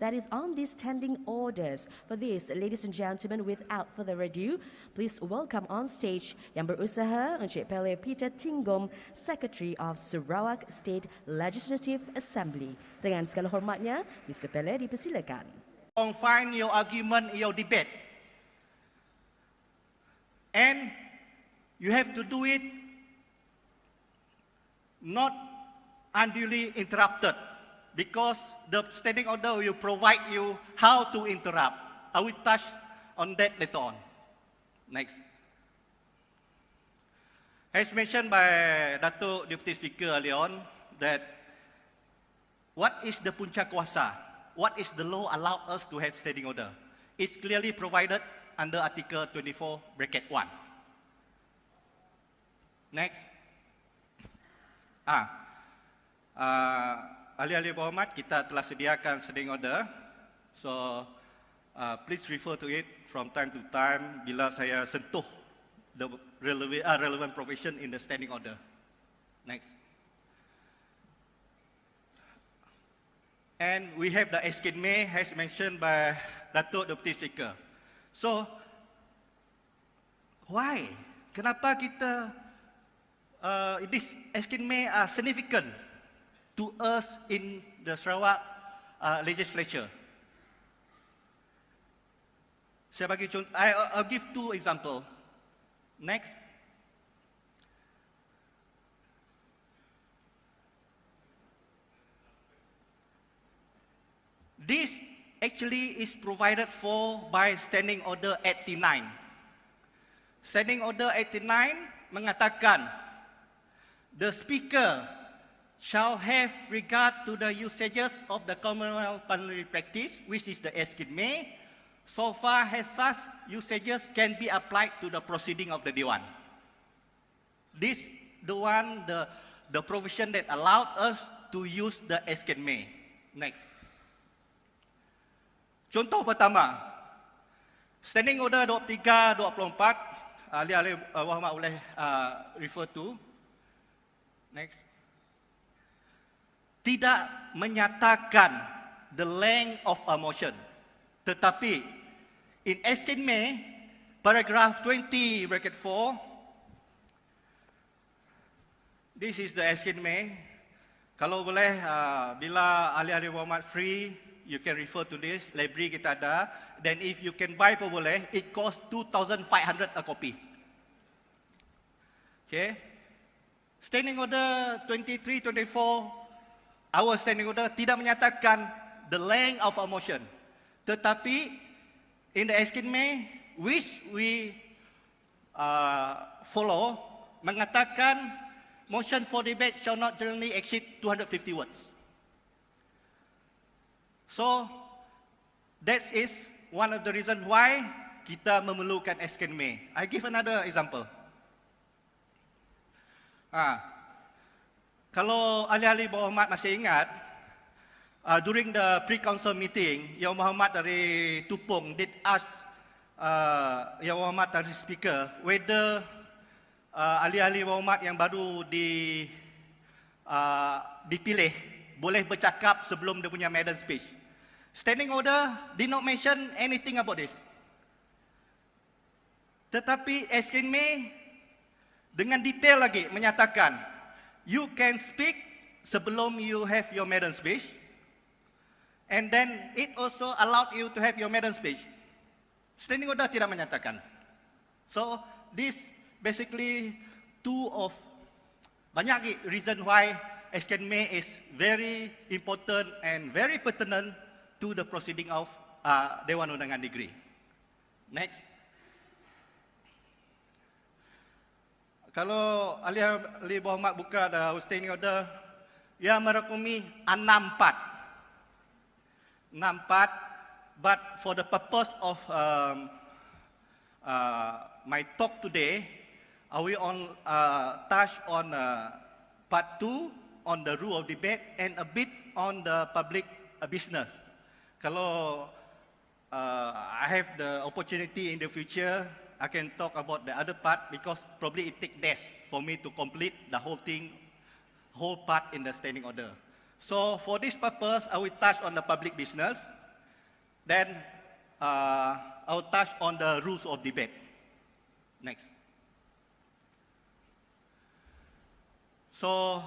that is on these standing orders. For this, ladies and gentlemen, without further ado, please welcome on stage yang berusaha Encik Pele Peter Tinggom, Secretary of Sarawak State Legislative Assembly. Dengan segala hormatnya, Mr. Pele dipersilakan. confine your argument, your debate. And you have to do it not unduly interrupted because the standing order will provide you how to interrupt. I will touch on that later on. Next. As mentioned by Dato Deputy Speaker earlier on, that what is the punca kuasa? What is the law allow us to have standing order? It's clearly provided under Article 24, bracket 1. Next. Ah, uh, ahli-ahli berhormat, kita telah sediakan standing order. So, uh, please refer to it from time to time bila saya sentuh the relevant, uh, relevant provision in the standing order. Next. And we have the Eskin May, as mentioned by Datuk Deputy Speaker. So, why? Kenapa kita, uh, this Eskin May are significant to us in the Sarawak uh, legislature? Saya bagi contoh, I, I'll give two example. Next. This actually is provided for by Standing Order 89. Standing Order 89 mengatakan the speaker shall have regard to the usages of the Commonwealth Parliamentary Practice, which is the Eskidme, so far as such usages can be applied to the proceeding of the Dewan. This the one, the, the provision that allowed us to use the Eskidme. Next. Contoh pertama, Standing Order 23-24, ahli-ahli uh, Wahmat boleh uh, refer to. Next. Tidak menyatakan the length of a motion. Tetapi, in Eskin May, paragraph 20, bracket 4, this is the Eskin May. Kalau boleh, uh, bila ahli-ahli Wahmat free, you can refer to this, library kita ada. Then if you can buy pun boleh, it cost 2,500 a copy. Okay. Standing order 23, 24, our standing order tidak menyatakan the length of a motion. Tetapi in the Eskin May, which we uh, follow, mengatakan motion for debate shall not generally exceed 250 words. So, that is one of the reasons why kita memerlukan Eskin May. I give another example. Ah, kalau ahli-ahli berhormat masih ingat, uh, during the pre-council meeting, Yang Muhammad dari Tupung did ask uh, Yang Muhammad dari speaker whether uh, ahli-ahli berhormat yang baru di, uh, dipilih boleh bercakap sebelum dia punya maiden speech. Standing order did not mention anything about this. Tetapi Eskin May dengan detail lagi menyatakan, you can speak sebelum you have your maiden speech, and then it also allowed you to have your maiden speech. Standing order tidak menyatakan. So this basically two of banyak reason why Eskin May is very important and very pertinent to the proceeding of uh, Dewan Undangan Negeri. Next. Kalau ahli ahli berhormat buka the standing order, ia merakumi 64. 64, but for the purpose of um, uh, my talk today, I will on, uh, touch on uh, part two on the rule of debate and a bit on the public business. Kalau uh, I have the opportunity in the future, I can talk about the other part because probably it take days for me to complete the whole thing, whole part in the standing order. So for this purpose, I will touch on the public business. Then uh, I'll touch on the rules of debate. Next. So